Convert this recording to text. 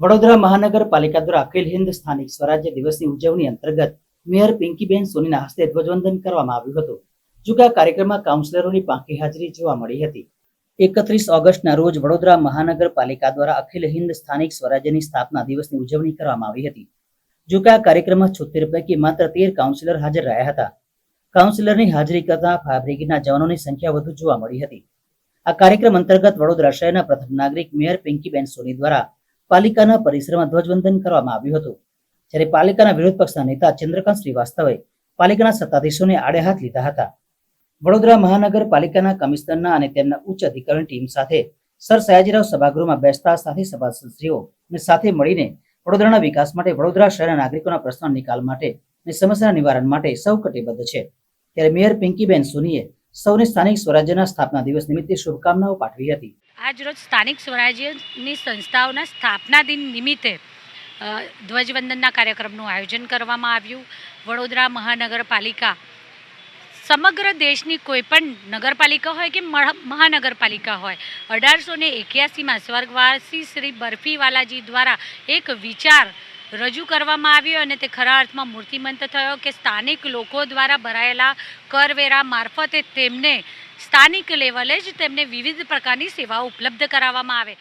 વડોદરા મહાનગરપાલિકા દ્વારા અખિલ હિન્દ સ્થાનિક સ્વરાજ્ય દિવસની ઉજવણી અંતર્ગત મેયર પિંકીબેન સોનીના હસ્તે ધ્વજવંદન કરવામાં આવ્યું હતું. જોકે કાર્યક્રમમાં કાઉન્સિલરોની પાંખી હાજરી જોવા મળી હતી. એકત્રીસ ઓગસ્ટના રોજ વડોદરા મહાનગરપાલિકા દ્વારા અખિલ હિન્દ સ્થાનિક સ્વરાજ્યની સ્થાપના દિવસની ઉજવણી કરવામાં આવી હતી. જોકે આ કાર્યક્રમમાં છોતેર પૈકી માત્ર તેર કાઉન્સિલર હાજર રહ્યા હતા. કાઉન્સિલરની હાજરી કરતા ફાયર બ્રિગેડના જવાનોની સંખ્યા વધુ જોવા મળી હતી. આ કાર્યક્રમ અંતર્ગત વડોદરા શહેરના પ્રથમ નાગરિક મેયર પિંકીબેન સોની દ્વારા પાલિકાના પરિસરમાં ધ્વજવંદન કરવામાં આવ્યું હતું. જ્યારે પાલિકાના વિરોધ પક્ષના નેતા ચંદ્રકાંત શ્રીવાસ્તવે પાલિકાના સત્તાધીશોને આડે હાથ લીધા હતા. વડોદરા મહાનગરપાલિકાના કમિશનરના અને તેમના ઉચ્ચ અધિકારીની ટીમ સાથે સર સયાજીરાવ સભાગૃહમાં બેસતા સાથી સભાસદશ્રીઓ અને સાથે મળીને વડોદરાના વિકાસ માટે વડોદરા શહેરના નાગરિકોના પ્રશ્નો નિકાલ માટે અને સમસ્યાના નિવારણ માટે સૌ કટિબદ્ધ છે. ત્યારે મેયર પિંકીબેન સોનીએ સૌને સ્થાનિક સ્વરાજ્યના સ્થાપના દિવસ નિમિત્તે શુભકામનાઓ પાઠવી હતી. આજરોજ સ્થાનિક સ્વરાજ્યની સંસ્થાઓના સ્થાપના દિન નિમિત્તે ધ્વજવંદનના કાર્યક્રમનું આયોજન કરવામાં આવ્યું. વડોદરા મહાનગરપાલિકા. સમગ્ર દેશની કોઈ પણ નગરપાલિકા હોય કે મહા- મહાનગરપાલિકા હોય, અઢારસો ને એક્યાસીમાં સ્વર્ગવાસી શ્રી બર્ફીવાલાજી દ્વારા એક વિચાર રજૂ કરવામાં આવ્યો અને તે ખરા અર્થમાં મૂર્તિમંત થયો કે સ્થાનિક લોકો દ્વારા ભરાયેલા કરવેરા મારફતે તેમને સ્થાનિક લેવલે જ તેમને વિવિધ પ્રકારની સેવાઓ ઉપલબ્ધ કરાવવામાં આવે.